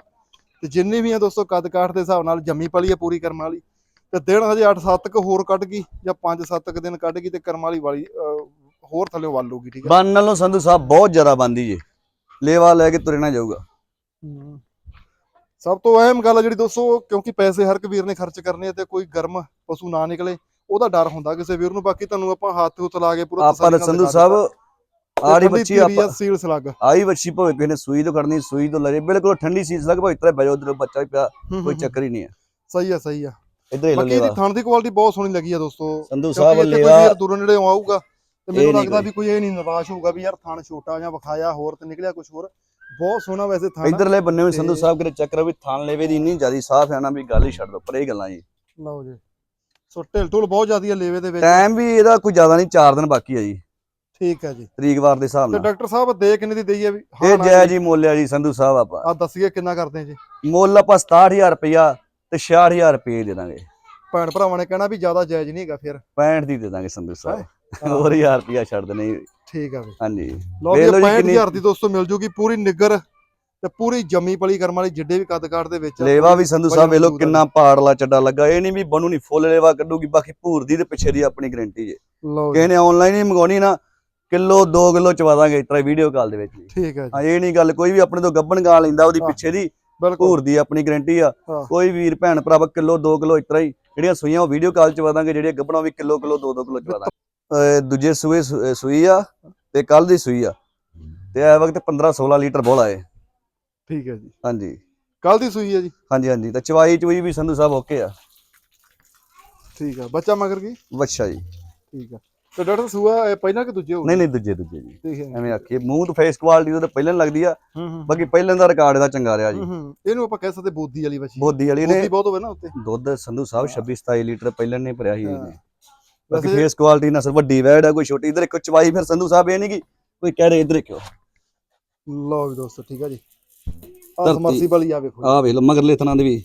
ਤੇ ਜਿੰਨੀ ਵੀ ਆ ਦੋਸਤੋ ਕੱਦ ਕਾਠ ਦੇ ਹਿਸਾਬ ਨਾਲ ਜੰਮੀ ਪਲੀ ਆ ਪੂਰੀ ਕਰਮ ਵਾਲੀ। ਤੇ ਦਿਨ ਹਜੇ 8-7 ਕ ਹੋਰ ਕੱਢ ਗਈ ਜਾਂ 5-7 ਕ ਦਿਨ ਕੱਢ ਗਈ ਤੇ ਕਰਮ ਵਾਲੀ ਵਾਲੀ ਹੋਰ ਥੱਲੇ ਵੱਲ ਹੋਊਗੀ ਠੀਕ ਆ। ਬੰਨ ਨਾਲੋਂ ਸੰਧੂ ਸਾਹਿਬ ਬਹੁਤ ਜ਼ਿਆਦਾ ਬੰਦੀ ਜੇ। ਲੇਵਾ ਲੈ ਕੇ ਤੁਰਨਾ ਜਾਊਗਾ। ਹਮ। ਸਭ ਤੋਂ ਅਹਿਮ ਗੱਲ ਆ ਜਿਹੜੀ ਦੋਸਤੋ ਕਿਉਂਕਿ ਪੈਸੇ ਹਰ ਇੱਕ ਵੀਰ ਨੇ ਖਰਚ ਕਰਨੇ ਆ ਤੇ ਕੋਈ ਗਰਮ ਪਸ਼ੂ ਨਾ ਨਿਕਲੇ ਉਹਦਾ ਡਰ ਹੁੰਦਾ ਕਿਸੇ ਵੀਰ ਨੂੰ। ਬਾਕੀ ਤੁਹਾਨੂੰ ਆਪਾਂ ਹੱਥ ਹੁੱਥ ਲਾ ਕੇ ਪੂਰਾ ਆਪਾਂ ਸੰਧੂ ਸਾਹਿਬ। ਆੜੀ ਬੱਚੀ ਆਪਾਂ ਸੀਲ ਸਲੱਗ। ਆਈ ਬੱਚੀ ਭਾਵੇਂ ਕਿਸੇ ਨੇ ਸੂਈ ਤੋਂ ਕੱਢਣੀ ਸੂਈ ਤੋਂ ਲੜੇ ਬਿਲਕੁਲ ਠੰਡੀ ਸੀਸ ਲੱਗ ਭਾਵੇਂ ਇਤਰੇ ਬਜੋ ਉਧਰ ਬੱਚਾ ਵੀ ਪਿਆ ਕੋਈ ਚੱਕਰ ਹੀ ਨਹੀਂ ਆ ਸਹੀ ਆ ਸਹੀ ਆ। ਇਧਰ ਹੀ ਬਾਕੀ ਇਹਦੀ ਲੇਵਾ ਥਣ ਦੀ ਕੁਆਲਿਟੀ ਬਹੁਤ ਸੋਹਣੀ ਲੱਗੀ ਆ ਦੋਸਤੋ। ਸੰਧੂ ਸਾਹਿਬ ਲੇਵਾ ਵੀਰ ਦੂਰੋਂ ਨੇੜੇ ਆਊਗਾ ਤੇ ਮੈਨੂੰ ਲੱਗਦਾ। ਵੀ ਕੋਈ ਇਹ ਨਹੀਂ ਨਿਰਾਸ਼ ਹੋਊਗਾ ਵੀ ਯਾਰ ਥਣ ਛੋਟਾ ਜਾਂ ਵਿਖਾਇਆ ਹੋਰ ਤੇ ਨਿਕਲਿਆ ਕੁਝ ਹੋਰ। ਬਹੁਤ ਸੋਹਣਾ ਵੈਸੇ ਥਣ। ਆ। ਇਧਰਲੇ ਬੰਨੇ ਵੀ ਸੰਧੂ ਤੇ- ਸਾਹਿਬ ਕਿਤੇ ਚੱਕਰ ਵੀ ਥਾਨ ਲੇਵੇ ਦੀ ਇੰਨੀ ਜ਼ਿਆਦੀ ਸਾਫ਼ ਹੈ ਨਾ ਵੀ ਗੱਲ ਹੀ ਛੱਡ ਦੋ ਪਰ ਇਹ ਗੱਲਾਂ ਜੀ। ਲਓ ਜੀ। ਸੋ ਢਿਲ ਢੁਲ ਬਹੁਤ ਜ਼ਿਆਦੀ ਆ ਲੇਵੇ ਦੇ ਵਿੱਚ। ਟਾਈਮ ਵੀ ਇਹਦਾ ਕੋਈ ਜ਼ਿਆਦਾ ਨਹੀਂ 4 ਦਿਨ ਬਾਕੀ ਆ ਜੀ। ਠੀਕ ਹੈ ਜੀ। ਤਰੀਕ ਵਾਰ ਦੇ ਹਿਸਾਬ ਤੇ ਨਾਲ। ਡਾਕਟਰ ਸਾਹਿਬ ਦੇ ਕਿੰਨੇ ਦੀ ਦਈਏ ਵੀ? ਇਹ ਜੈ ਜੀ। ਮੁੱਲ ਜੀ ਸੰਧੂ ਸਾਹਿਬ ਆਪਾਂ। ਆ ਦੱਸੀਏ ਕਿੰਨਾ ਕਰਦੇ ਜੀ। ਮੁੱਲ ਆਪਾਂ 67000 ਰੁਪਇਆ ਤੇ 66000 ਰੁਪਏ ਦੇ ਦਾਂਗੇ। ਭੈਣ ਭਰਾਵਾਂ ਨੇ ਕਹਿਣਾ ਵੀ ਜ਼ਿਆਦਾ ਜਾਇਜ਼ ਨਹੀਂ ਹੈਗਾ ਫਿਰ। 65 ਦੀ ਦੇ ਦਾਂਗੇ ਸੰਧੂ ਸਾਹਿਬ। ਹਾਂ। ਹੋਰ 1000 ਰੁਪਇਆ ਛੱਡ ਦੇਣੇ। ਠੀਕ ਆ ਵੀ ਹਾਂਜੀ। ਲਓ ਵੀ ਵੇਖ ਲਓ ਜੀ 65000 ਦੀ ਦੋਸਤੋ ਮਿਲ ਜੂਗੀ ਪੂਰੀ ਨਿੱਗਰ ਤੇ ਪੂਰੀ ਜੰਮੀ ਪਲੀ ਕਰਮ ਵਾਲੀ ਜਿੱਡੇ ਵੀ ਕੱਦ ਕਾਠ ਦੇ ਵਿੱਚ ਲੇਵਾ ਵੀ ਸੰਧੂ ਸਾਹਿਬ ਮਜ਼ਬੂਤ ਆ। ਕਿੰਨਾ ਪਾੜਲਾ ਚੱਡਾ ਲੱਗਾ। ਇਹ ਨਹੀਂ ਵੀ ਬਣੂ ਨਹੀਂ ਫੁੱਲ ਲੇਵਾ ਕੱਢੂਗੀ ਬਾਕੀ ਭੂਰ ਦੀ ਤੇ ਪਿੱਛੇ ਦੀ ਆਪਣੀ ਗਾਰੰਟੀ ਜੇ। ਨੇ ਆਨਲਾਈਨ ਹੀ ਮੰਗਾਉਣੀ ਨਾ ਕਿਲੋ 2 ਕਿਲੋ ਚਵਾ ਦਾਂਗੇ ਇਤਰਾ ਵੀਡੀਓ ਕਾਲ ਦੇ ਵਿੱਚ ਠੀਕ ਹੈ ਜੀ। ਹਾਂ ਇਹ ਨਹੀਂ ਗੱਲ ਕੋਈ ਵੀ ਆਪਣੇ ਤੋਂ ਗੱਬਣ ਗਾ ਲੈਂਦਾ ਉਹਦੀ। ਪਿੱਛੇ ਦੀ ਭੂਰ ਦੀ ਆਪਣੀ ਗਾਰੰਟੀ ਆ। ਕੋਈ ਵੀਰ ਭੈਣ ਭਰਾ ਕਿਲੋ 2 ਕਿਲੋ ਇਤਰਾ ਹੀ ਜਿਹੜੀਆਂ ਸੂਈਆਂ ਉਹ ਵੀਡੀਓ ਕਾਲ ਚਵਾ ਦਾਂਗੇ ਜਿਹੜੀਆਂ ਗੱਬਣਾ ਵੀ ਕਿਲੋ ਕਿਲੋ 2 2 ਕਿਲੋ ਚਵਾ ਦਾਂਗੇ। ਦੂਜੇ ਸੂਏ ਸੂਈ ਆ ਤੇ ਕੱਲ ਦੀ ਸੂਈ ਆ। ਤੇ ਇਹ ਵਕਤ 15 16 ਲੀਟਰ ਬੋਲਾ ਏ ਠੀਕ ਹੈ ਜੀ। ਹਾਂਜੀ। ਕੱਲ ਦੀ ਸੂਈ ਹੈ ਜੀ? ਹਾਂਜੀ ਹਾਂਜੀ। ਤੇ ਚਵਾਈ ਚੁਈ ਵੀ ਸੰਧੂ ਸਾਹਿਬ ਓਕੇ ਆ। ਠੀਕ ਆ। ਬੱਚਾ ਮਗਰ ਕੀ? ਵੱਛਾ ਜੀ। ਠੀਕ ਆ। ਤੇ ਡਾਕਟਰ ਸੂਆ ਇਹ ਪਹਿਲਾਂ ਕਿ ਦੂਜੇ ਹੋ ਨਹੀਂ ਨਹੀਂ ਦੂਜੇ ਦੂਜੇ ਜੀ। ਹੈ। ਐਵੇਂ ਆਖੀਏ। ਮੂੰਹ ਤੋਂ ਫੇਸ ਕੁਆਲਿਟੀ ਉਹਦੇ ਪਹਿਲਾਂ ਲੱਗਦੀ ਆ। ਹੂੰ ਹੂੰ। ਬਾਕੀ ਪਹਿਲਾਂ ਦਾ ਰਿਕਾਰਡ ਇਹਦਾ ਚੰਗਾ ਰਿਹਾ ਜੀ। ਹੂੰ, ਹੂੰ। ਇਹਨੂੰ ਆਪਾਂ ਕਹਿ ਸਕਦੇ ਬੋਦੀ ਵਾਲੀ ਬੱਚੀ। ਬੋਦੀ ਵਾਲੀ ਬੋਦੀ ਨੇ ਬਹੁਤ ਹੋਵੇ ਨਾ ਉੱਤੇ। ਦੁੱਧ ਸੰਧੂ ਸਾਹਿਬ 26 27 ਲੀਟਰ ਪਹਿਲਾਂ ਨੇ ਭਰਿਆ ਸੀ ਇਹਨੇ। ਬਾਕੀ ਫੇਸ ਕੁਆਲਿਟੀ ਨਸਲ ਵੱਡੀ ਵੈੜ ਆ ਕੋਈ ਛੋਟੀ। ਇਧਰ ਇੱਕ ਚਵਾਈ ਫਿਰ ਸੰਧੂ ਸਾਹਿਬ ਇਹ ਨਹੀਂ ਕਿ ਕੋਈ ਕਹਿ ਰਹੇ ਇਧਰ ਕਿਉਂ ਲਓ ਵੀ ਦੋਸਤੋ ਠੀਕ ਆ ਜੀ। ਆ ਧਰਤੀ- ਸਮਰਸੀ ਵਾਲੀ ਆ ਵੇਖੋ ਆ ਵੇਖ ਲਓ ਮਗਰਲੇ ਥਣਾ ਦੇ ਵੀ।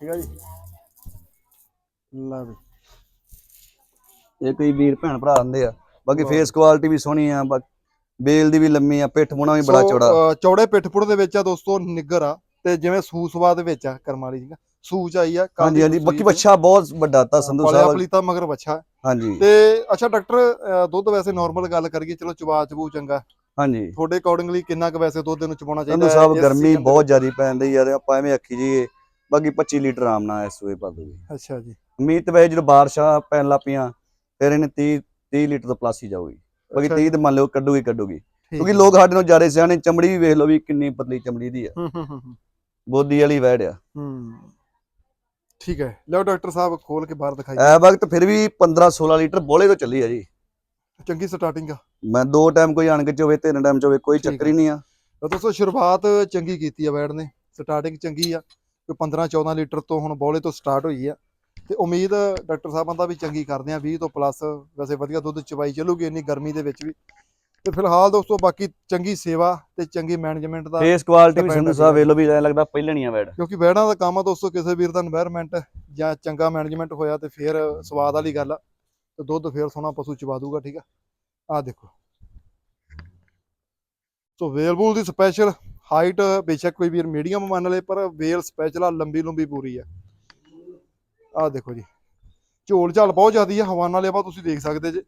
ਠੀਕ ਆ ਜੀ। ਲੈ ਵੀ। ਇਹ ਕੋਈ ਵੀਰ ਭੈਣ ਭਰਾ ਹੁੰਦੇ ਆ। ਬਾਕੀ। ਫੇਸ ਕੁਆਲਿਟੀ ਵੀ ਸੋਹਣੀ ਆ ਬਾਕੀ ਬੇਲ ਦੀ ਵੀ ਲੰਮੀ ਆ ਪਿੱਠ ਪੁਣਾ ਵੀ ਬੜਾ ਚੌੜਾ। ਚੌੜੇ ਪਿੱਠਪੁੜ ਦੇ ਵਿੱਚ ਆ ਦੋਸਤੋ ਨਿੱਗਰ ਆ। ਤੇ ਜਿਵੇਂ ਸੂਸਵਾ ਦੇ ਵਿੱਚ ਆ ਕਰਮ ਵਾਲੀ ਜੀ ਸੂਚ ਆਈ ਆ ਹਾਂਜੀ ਹਾਂਜੀ। ਬਾਕੀ ਤੇ। ਬੱਚਾ ਬਹੁਤ ਵੱਡਾ ਤਾ ਸੰਧੂ ਸਾਹਿਬ ਪਲੀਤਾ ਮਗਰ ਬੱਚਾ। ਹਾਂਜੀ। ਤੇ ਅੱਛਾ ਡਾਕਟਰ ਦੁੱਧ ਵੈਸੇ ਨਾਰਮਲ ਗੱਲ ਕਰੀਏ ਚਲੋ ਚਵਾ ਚਬੂ ਚੰਗਾ। ਹਾਂਜੀ। ਤੁਹਾਡੇ ਅਕੋਰਡਿੰਗਲੀ ਕਿੰਨਾ ਕੁ ਵੈਸੇ ਦੁੱਧ ਨੂੰ ਚਵਾਉਣਾ ਚਾਹੀਦਾ ਸੰਧੂ ਸਾਹਿਬ ਗਰਮੀ ਬਹੁਤ ਜ਼ਿਆਦੀ ਪੈਂਦੀ ਯਾਰ ਆਪਾਂ ਐਵੇਂ ਆਖੀ ਜੀ ਬਾਕੀ 25 ਲੀਟਰ ਆਰਾਮ ਨਾਲ ਇਸ ਵੇ ਪਾ ਦੂਗੀ? ਅੱਛਾ ਜੀ। ਉਮੀਦ ਵੇ ਜਦੋਂ ਬਾਰਿਸ਼ਾਂ ਪੈਣ ਲੱਪੀਆਂ ਫਿਰ ਇਹਨੇ 30 30 ਲੀਟਰ ਤੋਂ ਪਲੱਸ ਹੀ ਜਾਊਗੀ। ਬਾਕੀ ਅੱਛਾ 30 ਤੇ ਮੰਨ ਲਿਓ ਕੱਢੂਗੀ ਕੱਢੂਗੀ। ਕਿਉਂਕਿ। ਲੋਕ ਸਾਡੇ ਨਾਲ ਜਾਰੇ ਸਿਆਣੇ ਚਮੜੀ ਵੀ ਵੇਖ ਲਓ ਵੀ ਕਿੰਨੀ ਪਤਲੀ ਚਮੜੀ ਦੀ ਆ। ਹੂੰ ਹੂੰ ਹੂੰ, ਹੂੰ। ਬੋਦੀ ਵਾਲੀ ਵੈੜ ਆ। ਹੂੰ। ਠੀਕ ਹੈ। ਲਓ ਡਾਕਟਰ ਸਾਹਿਬ ਖੋਲ ਕੇ ਬਾਹਰ ਦਿਖਾਈ ਐ ਵਕਤ ਫਿਰ ਵੀ 15 16 ਲੀਟਰ ਬੋਲੇ ਤੋਂ ਚੱਲੀ ਆ ਜੀ। ਚੰਗੀ ਸਟਾਰਟਿੰਗ ਆ। ਮੈਂ ਦੋ ਟਾਈਮ ਕੋਈ ਕੇ ਚ ਹੋਵੇ ਤਿੰਨ ਟਾਈਮ ਚ ਹੋਵੇ ਕੋਈ ਚੱਕਰ ਹੀ ਨਹੀਂ ਆ। ਤਾਂ ਦੋਸਤੋ ਸ਼ੁਰੂਆਤ ਚੰਗੀ ਕੀਤੀ ਆ ਬੈਡ ਨੇ। ਸਟਾਰਟਿੰਗ ਚੰਗੀ ਆ। ਕੋਈ 15 14 ਲੀਟਰ ਤੋਂ ਹੁਣ ਬੋਲੇ ਤੋਂ ਸਟਾਰਟ ਹੋਈ ਆ। ਤੇ ਉਮੀਦ ਡਾਕਟਰ ਸਾਹਿਬਾਂ ਦਾ ਵੀ ਚੰਗੀ ਕਰਦੇ ਆ। 20 ਤੋਂ ਪਲੱਸ ਵੈਸੇ ਵਧੀਆ ਦੁੱਧ ਚਵਾਈ ਚੱਲੂਗੀ ਇੰਨੀ ਗਰਮੀ ਦੇ ਵਿੱਚ ਵੀ। ਤੇ ਫਿਲਹਾਲ ਦੋਸਤੋ ਬਾਕੀ ਚੰਗੀ ਸੇਵਾ ਤੇ ਚੰਗੀ ਮੈਨੇਜਮੈਂਟ ਦਾ ਫੇਸ ਕੁਆਲਿਟੀ ਵੀ ਸੰਧੂ ਸਾਹਿਬ ਵੇਲੋ ਵੀ ਐ ਲੱਗਦਾ ਪਹਿਲਾਂ ਨਹੀਂ ਕਿਉਂਕਿ ਬੈੜਾਂ ਦਾ ਕੰਮ ਆ ਦੋਸਤੋ ਕਿਸੇ ਵੀਰ ਦਾ এনवायरमेंट ਜਾਂ ਚੰਗਾ ਮੈਨੇਜਮੈਂਟ ਹੋਇਆ ਤੇ ਫੇਰ ਸਵਾਦ ਵਾਲੀ ਗੱਲ ਆ। ਤੇ ਦੁੱਧ ਫੇਰ ਸੋਨਾ ਪਸ਼ੂ ਚਵਾ ਦੂਗਾ ਠੀਕ ਆ? ਆ ਦੇਖੋ। ਸੋ ਵੇਲਬੂਲ ਦੀ ਸਪੈਸ਼ਲ ਹਾਈਟ ਬੇਸ਼ੱਕ ਕੋਈ ਵੀਰ ਮੀਡੀਅਮ ਮੰਨ ਲੇ ਪਰ ਵੇਲ ਸਪੈਸ਼ਲ ਆ ਲੰਬੀ ਲੰਬੀ ਪੂਰੀ ਆ। ਆ ਦੇਖੋ ਜੀ। ਝੋਲ ਝਾਲ ਬਹੁਤ ਜ਼ਿਆਦੀ ਆ ਹਵਾਨਾ ਲੇਵਾ ਤੁਸੀਂ ਦੇਖ ਸਕਦੇ ਜੇ।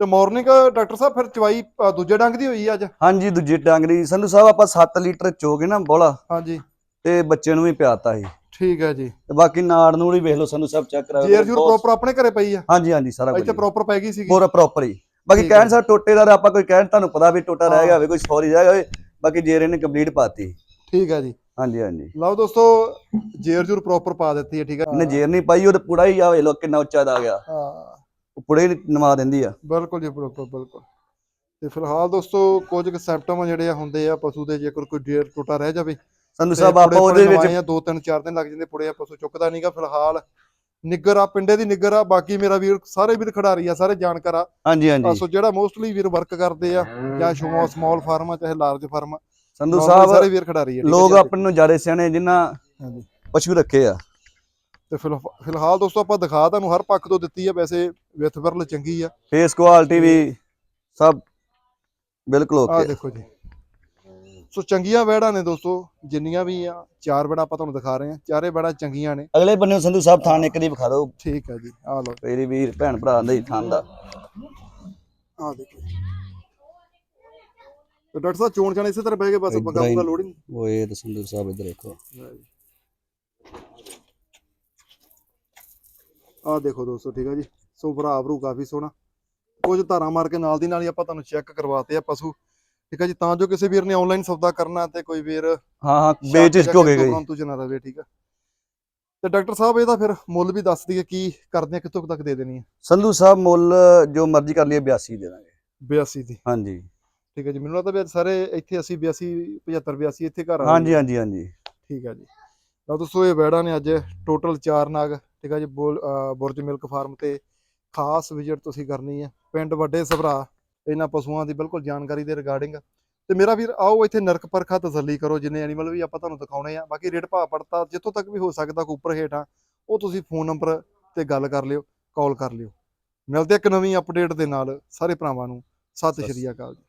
ਤੇ ਮਾਰਨਿੰਗ ਡਾਕਟਰ ਸਾਹਿਬ ਫਿਰ ਚਵਾਈ ਅ, ਦੂਜੇ ਡੰਗ ਦੀ ਹੋਈ ਅੱਜ? ਹਾਂਜੀ ਦੂਜੀ ਟਾਂਗਰੀ ਸੰਧੂ ਸਾਹਿਬ ਆਪਾਂ 7 ਲੀਟਰ ਚੋਗੇ ਨਾ ਬੋਲਾ? ਹਾਂਜੀ। ਤੇ ਬੱਚੇ ਨੂੰ ਵੀ ਪਿਆਤਾ ਸੀ। ਠੀਕ ਹੈ ਜੀ। ਤੇ ਬਾਕੀ ਨਾੜ ਨੂੰ ਵੀ ਵੇਖ ਲਓ ਸੰਧੂ ਸਾਹਿਬ ਚੈੱਕ ਕਰਾ ਜੇਰ ਜੂਰ ਪ੍ਰੋਪਰ ਆਪਣੇ ਘਰੇ ਪਈ ਆ? ਹਾਂਜੀ ਹਾਂਜੀ ਸਾਰਾ ਇੱਥੇ ਕੁਝ ਪ੍ਰੋਪਰ ਪੈ ਗਈ ਸੀਗੀ। ਪੂਰਾ ਪ੍ਰੋਪਰ ਹੀ। ਬਾਕੀ ਠੀਕ ਹੈ। ਕਹਿਣ ਸਰ ਟੋਟੇ ਦਾ ਤਾਂ ਆਪਾਂ ਕੋਈ ਕਹਿਣ ਤੁਹਾਨੂੰ ਪਤਾ ਵੀ ਟੋਟਾ ਰਹਿ ਹਾਂ। ਗਿਆ ਹੋਵੇ ਕੋਈ ਸੌਰੀ ਰਹਿ ਗਿਆ ਹੋਵੇ ਬਾਕੀ ਜੇਰ ਇਹਨੇ ਕੰਪਲੀਟ ਪਾਤੀ। ਠੀਕ ਹੈ ਜੀ। ਹਾਂਜੀ ਹਾਂਜੀ। ਲਓ ਦੋਸਤੋ ਜੇਰ ਜੂਰ ਪ੍ਰੋਪਰ ਪਾ ਦਿੱਤੀ ਹੈ ਠੀਕ ਹੈ। ਇਹਨੇ ਜੇਰ ਨਹੀਂ ਪਾਈ ਉਹ ਤੇ ਪੁੜਾ ਹੀ ਆ ਵੇਖ ਲਓ ਕਿੰਨਾ ਉੱਚਾ ਦਾ ਗਿਆ। ਹਾਂ। ਉਹ ਪੁੜੇ ਨਵਾ ਦਿੰਦੀ ਆ। ਬਿਲਕੁਲ ਜੀ ਬਿਲਕੁਲ ਬਿਲਕੁਲ। ਤੇ ਫਿਲਹਾਲ ਦੋਸਤੋ ਕੁਝ ਕੁ symptom ਜਿਹੜੇ ਆ ਹੁੰਦੇ ਆ ਪਸ਼ੂ ਦੇ ਜੇਕਰ ਕੋਈ ਡੇਰ ਟੁੱਟਾ ਰਹਿ ਜਾਵੇ ਸਾਹਿਬ ਪੁੜੇ ਆਪਾਂ ਉਹਦੇ ਵਿੱਚ ਆ, ਦੋ ਤਿੰਨ ਚਾਰ ਦਿਨ ਲੱਗ ਜਾਂਦੇ ਪੁੜੇ ਆ ਪਸ਼ੂ ਚੁੱਕਦਾ ਨਹੀਂਗਾ ਫਿਲਹਾਲ। ਨਿੱਗਰ ਆ ਪਿੰਡੇ ਦੀ ਨਿੱਗਰ ਆ ਬਾਕੀ ਮੇਰਾ ਵੀਰ ਸਾਰੇ ਵੀਰ ਖਿਡਾਰੀ ਆ ਸਾਰੇ ਜਾਣਕਾਰ ਆ। ਹਾਂਜੀ ਆ ਹਾਂਜੀ ਸੋ ਜਿਹੜਾ ਮੋਸਟਲੀ ਵੀਰ ਵਰਕ ਕਰਦੇ ਆ ਜਾਂ ਸ਼ੁਮਾ ਸਮਾਲ ਫਾਰਮ ਆ ਚਾਹੇ ਲਾਰਜ ਫਾਰਮ ਸੰਧੂ ਸਾਰੇ ਸਾਹਿਬ ਵੀਰ ਖਿਡਾਰੀ ਆ ਆ ਲੋਕ। ਆਪਣੇ ਨੂੰ ਜਾਰੇ ਸਿਆਣੇ ਜਿਨ੍ਹਾਂ। ਪਸ਼ੂ ਰੱਖੇ ਆ। ਤੇ ਫਿਲਹਾ- ਫਿਲਹਾਲ ਦੋਸਤੋ ਆਪਾਂ ਦਿਖਾ ਤੁਹਾਨੂੰ ਹਰ ਪੱਖ ਤੋਂ ਦਿੱਤੀ ਆ ਵੈਸੇ ਵਿਥ ਵਰਲ ਚੰਗੀ ਆ। ਫੇਸ ਕੁਆਲਿਟੀ ਵੀ ਸਭ ਬਿਲਕੁਲ ਆ। ਓਕੇ ਦੇਖੋ ਜੀ। ਸੋ ਚੰਗੀਆਂ ਵੈੜਾਂ ਨੇ ਦੋਸਤੋ ਜਿੰਨੀਆਂ ਵੀ ਆ ਚਾਰ ਵੈੜਾਂ ਆਪਾਂ ਤੁਹਾਨੂੰ ਦਿਖਾ ਰਹੇ ਆ ਚਾਰੇ ਵੈੜਾਂ ਚੰਗੀਆਂ ਨੇ। ਅਗਲੇ ਬੰਨੇ ਸੰਧੂ ਸਾਹਿਬ ਥਾਣ ਇੱਕ ਦੀ ਵਿਖਾ ਦਿਓ। ਠੀਕ ਆ ਜੀ ਆ ਲਓ। ਮੇਰੀ ਵੀਰ ਭੈਣ ਭਰਾ ਦੇ ਥਾਣ ਦਾ। ਆ ਦੇਖੋ। ਤੇ ਡਾਕਟਰ ਸਾਹਿਬ ਚੋਣ ਚਾਣ ਇਸੇ ਤਰ੍ਹਾਂ ਬਹਿ ਕੇ ਬਸ ਹੀ। ਪੁੰਗਾ ਲੋੜ ਹੀ ਨਹੀਂ। ਇਹ ਤਾਂ ਸੰਧੂ ਸਾਹਿਬ ਇੱਧਰ ਦੇਖੋ। ਆ ਦੇਖੋ ਦੋਸਤੋ ਠੀਕ ਆ ਜੀ। ਸੋ ਭਰਾ ਭਰੂ ਕਾਫੀ ਸੋਹਣਾ। ਕੁਝ ਧਾਰਾਂ ਮਾਰ ਕੇ ਨਾਲ ਦੀ ਨਾਲ ਹੀ ਆਪਾਂ ਤੁਹਾਨੂੰ ਚੈੱਕ ਕਰਵਾਤੇ ਆ ਪਸ਼ੂ। ਠੀਕ ਆ ਜੀ ਤਾਂ ਜੋ ਕਿਸੇ ਵੀਰ ਨੇ ਆਨਲਾਈਨ ਸੌਦਾ ਕਰਨਾ ਤੇ ਕੋਈ ਵੀਰ ਹਾਂ ਹਾਂ ਬੇਚਿਸ਼ਕ ਹੋ ਗਏ ਗਈ ਤੋਂ ਨਾ ਰਵੇ ਠੀਕ ਆ। ਤੇ ਡਾਕਟਰ ਸਾਹਿਬ ਇਹਦਾ ਫਿਰ ਮੁੱਲ ਵੀ ਦੱਸ ਦਈਏ ਕੀ ਕਰਦੇ ਆ ਕਿੱਥੋਂ ਤੱਕ ਦੇ ਦੇਣੀ ਹੈ ਸੰਧੂ ਸਾਹਿਬ ਮੁੱਲ ਜੋ ਮਰਜ਼ੀ ਕਰ ਲਈਏ 82 ਦੇ ਦਾਂਗੇ। 82 ਦੀ। ਹਾਂਜੀ। ਠੀਕ ਹੈ ਜੀ ਮੈਨੂੰ ਲੱਗਦਾ ਵੀ ਸਾਰੇ ਇੱਥੇ ਅਸੀਂ 82 75 82 ਇੱਥੇ ਘਰ ਆ ਹਾਂਜੀ ਹਾਂਜੀ ਹਾਂਜੀ। ਠੀਕ ਹੈ ਜੀ। ਲਓ ਦੋਸਤੋ ਇਹ ਵੈੜਾਂ ਨੇ ਅੱਜ ਟੋਟਲ 4 ਨਾਗ ਠੀਕ ਆ ਜੀ, ਬੁਲ- ਬੁਰਜ ਮਿਲਕ ਫਾਰਮ ਤੇ ਖਾਸ ਵਿਜ਼ਿਟ ਤੁਸੀਂ ਕਰਨੀ ਹੈ ਪਿੰਡ ਵੱਡੇ ਸਭਰਾ, ਇਹਨਾਂ ਪਸ਼ੂਆਂ ਦੀ ਬਿਲਕੁਲ ਜਾਣਕਾਰੀ ਦੇ ਰਿਗਾਰਡਿੰਗ ਤੇ ਮੇਰਾ ਵੀਰ, ਆਓ ਇੱਥੇ ਨਰਕ ਪਰਖਾ ਤਸੱਲੀ ਕਰੋ, ਜਿੰਨੇ ਐਨੀਮਲ ਵੀ ਆਪਾਂ ਤੁਹਾਨੂੰ ਦਿਖਾਉਣੇ ਆ। ਬਾਕੀ ਰੇਟ ਭਾਅ ਪੜਤਾ, ਜਿੱਥੋਂ ਤੱਕ ਵੀ ਹੋ ਸਕਦਾ ਕੋਈ ਉੱਪਰ ਹੇਠਾਂ, ਉਹ ਤੁਸੀਂ ਫੋਨ ਨੰਬਰ ਤੇ ਗੱਲ ਕਰ ਲਿਓ ਕਾਲ ਕਰ ਲਿਓ। ਮਿਲਦੇ ਇੱਕ ਨਵੀਂ ਅਪਡੇਟ ਦੇ ਨਾਲ, ਸਾਰੇ ਭਰਾਵਾਂ ਨੂੰ। ਸਤਿ ਸ਼੍ਰੀ ਅਕਾਲ ਜੀ।